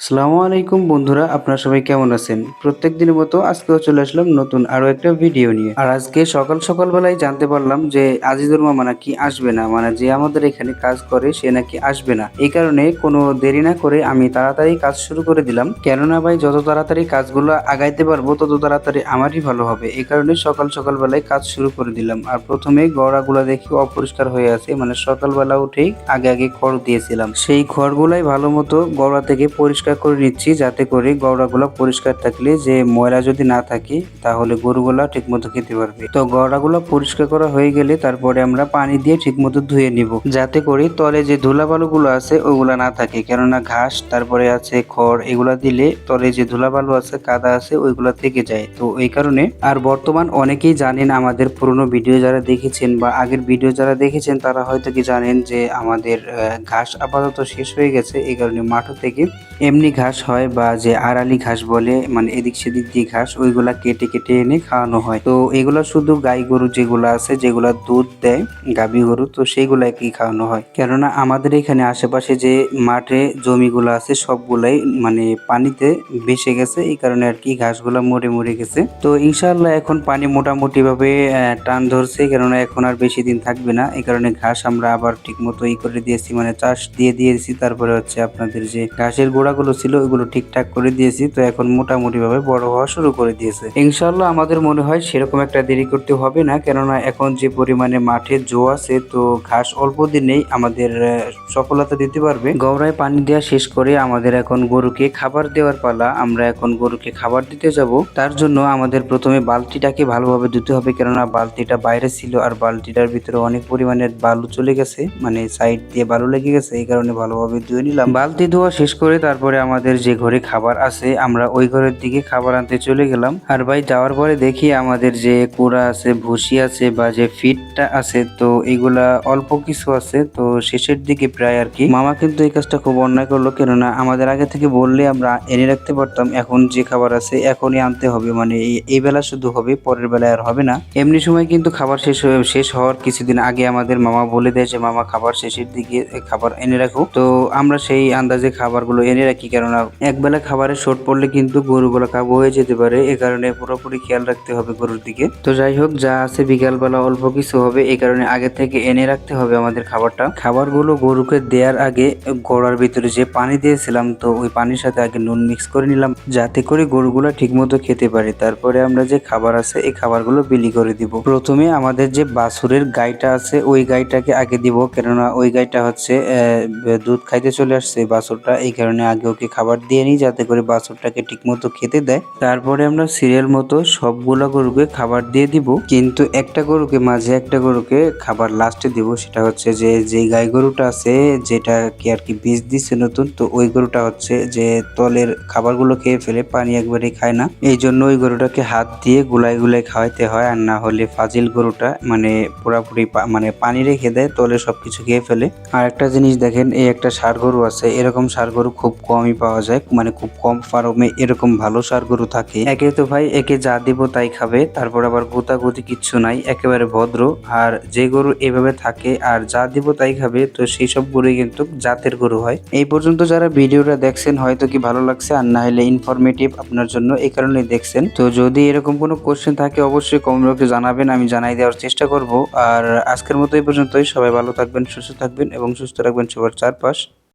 আসসালামু আলাইকুম বন্ধুরা, আপনারা সবাই কেমন আছেন? প্রত্যেক দিনের মতো আজকেও চলে আসলাম নতুন আরও একটা ভিডিও নিয়ে। আর আজকে সকাল সকাল বেলায় জানতে পারলাম যে আজিজুর মামা নাকি আসবে না মানে যে আমাদের এখানে কাজ করে সে নাকি আসবে না। এই কারণে কোনো দেরি না করে আমি তাড়াতাড়ি কাজ শুরু করে দিলাম। কেননা ভাই, যত তাড়াতাড়ি কাজগুলো আগাইতে পারব, তত তাড়াতাড়ি আমারই ভালো হবে। এই কারণে সকাল সকাল বেলায় কাজ শুরু করে দিলাম। আর প্রথমে গড়াগুলা দেখি অপরিষ্কার হয়ে আছে মানে সকালবেলা উঠেই আগে আগে খড় দিয়েছিলাম। সেই খড়গুলাই ভালো মতো গড়া থেকে পরিষ্কার করে নিচ্ছি যাতে করে গড়াগুলো পরিষ্কার থাকলে যে ময়লা যদি না থাকে, তাহলে গরুগুলা ঠিকমতো খেতে পারবে। তো গড়াগুলো পরিষ্কার করা হয়ে গেলে তারপরে আমরা পানি দিয়ে ঠিকমতো ধুয়ে নিব। যাতে করে তলে যে ধুলাবালুগুলো আছে, ওগুলা না থাকে। কেননা ঘাস, তারপরে আছে খড়, এগুলা দিলে তলে যে ধুলাবালু আছে, কাদা আছে, ওইগুলা থেকে যায়। তো এই কারণে, আর বর্তমান অনেকেই জানেন আমাদের পুরনো ভিডিও যারা দেখেছেন বা আগের ভিডিও যারা দেখেছেন, তারা হয়তো কি জানেন যে আমাদের ঘাস আপাতত শেষ হয়ে গেছে। এই কারণে মাঠ থেকে এমনি ঘাস হয় বা যে আড়ালি ঘাস বলে মানে এদিক সেদিক দিয়ে ঘাস, ওইগুলা কেটে কেটে এনে খাওয়ানো হয়। তো এগুলা শুধু গাই গরু যেগুলো আছে, যেগুলা দুধ দেয়, গাভী গরু, তো সেইগুলাই কি খাওয়ানো হয়? কেননা আমাদের এখানে আশেপাশে যে মাঠে জমিগুলো আছে, সবগুলাই মানে পানিতে ভেসে গেছে। এই কারণে আর কি ঘাসগুলা মরে মরে গেছে। তো ইনশাল্লাহ এখন পানি মোটামুটি ভাবে টান ধরছে। কেননা এখন আর বেশি দিন থাকবে না। এই কারণে ঘাস আমরা আবার ঠিক মতো ই করে দিয়েছি মানে চাষ দিয়ে দিয়েছি। তারপরে হচ্ছে আপনাদের যে ঘাসের গোড়াগুলো ছিল, ওইগুলো ঠিকঠাক করে দিয়েছি। তো এখন মোটামুটি ভাবে বড় হওয়া শুরু করে দিয়েছে। ইনশাল্লাহ আমাদের মনে হয় সেরকম একটা দেরি করতে হবে না। কেননা এখন যে পরিমাণে মাঠে জো আছে, তো ঘাস অল্প দিনেই আমাদের সফলতা দিতে পারবে। গৌরায় পানি দেওয়া শেষ করে আমাদের এখন গরুকে খাবার দেওয়ার পালা। আমরা এখন গরুকে খাবার দিতে যাব। তার জন্য আমাদের প্রথমে বালতিটাকে ভালোভাবে ধুতে হবে। কেননা বালতিটা বাইরে ছিল আর বালতিটার ভিতরে অনেক পরিমাণের বালু চলে গেছে। মানে সাইড দিয়ে বালু লেগে গেছে, এই কারণে ভালোভাবে ধুয়ে নিলাম। বালতি ধোয়া শেষ করে তারপরে আমাদের যে ঘরে খাবার আছে, আমরা ওই ঘরের দিকে খাবার আনতে চলে গেলাম। আর ভাই, যাওয়ার পরে দেখি আমাদের যে কুড়া আছে, ভুসি আছে বা যে ফিটটা আছে, তো এগুলা অল্প কিছু আছে। তো শেষের দিকে প্রায় আর কি। মামা কিন্তু এই কাজটা খুব অন্যায় করল, কেননা আমাদের আগে থেকে বললে আমরা এনে রাখতে পারতাম। এখন যে খাবার আছে, এখনই আনতে হবে। মানে এই- বেলা শুধু হবে, পরের বেলায় আর হবে না। এমনি সময় কিন্তু খাবার শেষ হয়ে, শেষ হওয়ার কিছুদিন আগে আমাদের মামা বলে দেয় যে, মামা, খাবার শেষের দিকে খাবার এনে রাখো। তো আমরা সেই আন্দাজে খাবারগুলো এনে রাখি কেননা একবেলা খাবারের শর্ট পড়লে কিন্তু গরুগুলো কাবু হয়ে যেতে পারে। এ কারণে পুরোপুরি খেয়াল রাখতে হবে গরুর দিকে। তো যাই হোক, যা আছে বিকালবেলা অল্প কিছু হবে এই কারণে আগে থেকে এনে রাখতে হবে আমাদের খাবারটা। খাবারগুলো গরুকে দেওয়ার আগে গোড়ার ভিতরে যে পানি দিয়েছিলাম, তো ওই পানির সাথে আগে নুন মিক্স করে নিলাম, যাতে করে গরুগুলো ঠিকমতো খেতে পারে। তারপরে আমরা যে খাবার আছে, এই খাবারগুলো বিলি করে দিব। প্রথমে আমাদের যে বাছুরের গাইটা আছে, ওই গাইটাকে আগে দিব, কেননা ওই গাইটা হচ্ছে দুধ খাইতে চলে আসছে বাছুরটা, এই কারণে আগে ওকে খাবার দিয়ে নিই, যাতে করে বাছুরটাকে ঠিকমতো খেতে দেয়। তারপরে আমরা সিরিয়াল মতো সবগুলা গরুকে খাবার দিয়ে দিব। কিন্তু একটা গরুকে, মাঝে একটা গরুকে খাবার লাস্টে দিব, সেটা হচ্ছে যে যে গাই গরুটা আছে যেটা কি আর কি বীজ দিচ্ছে নতুন, তো ওই গরুটা হচ্ছে যে, তলের খাবারগুলো খেয়ে ফেলে, পানি একবারে খায় না। এই জন্য ওই গরুটাকে হাত দিয়ে গুলাই গুলাই খাওয়াইতে হয়, আর না হলে ফাজিল গরুটা মানে পুরাপুরি মানে পানি রেখে দেয়, তলে সবকিছু খেয়ে ফেলে। আর একটা জিনিস দেখেন, এই একটা সার গরু আছে, এরকম সার গরু খুব কমই পাওয়া যায় মানে খুব কম ফার্মে এরকম ভালো সার গরু থাকে। একে তো ভাই, একে যা দিব তাই খাবে, তারপর আবার গুতাগুতি কিচ্ছু নাই, একেবারে ভদ্র। আর যে গরু এভাবে থাকে আর যা দিব তাই খাবে, তো সেই সব গরুই কিন্তু জাতের গরু হয়। এই পর্যন্ত যারা ভিডিওটা দেখছেন, হয়তো কি ভালো লাগছে, আর না হলে ইনফরমেটিভ আপনার জন্য এই কারণে দেখছেন। তো যদি এরকম কোনো কোশ্চেন থাকে, অবশ্যই কমেন্ট বক্সে জানাবেন, আমি জানাই দেওয়ার চেষ্টা করব। আর আজকের মতো এই পর্যন্তই, সবাই ভালো থাকবেন, সুস্থ থাকবেন এবং সুস্থ রাখবেন সবার চারপাশ।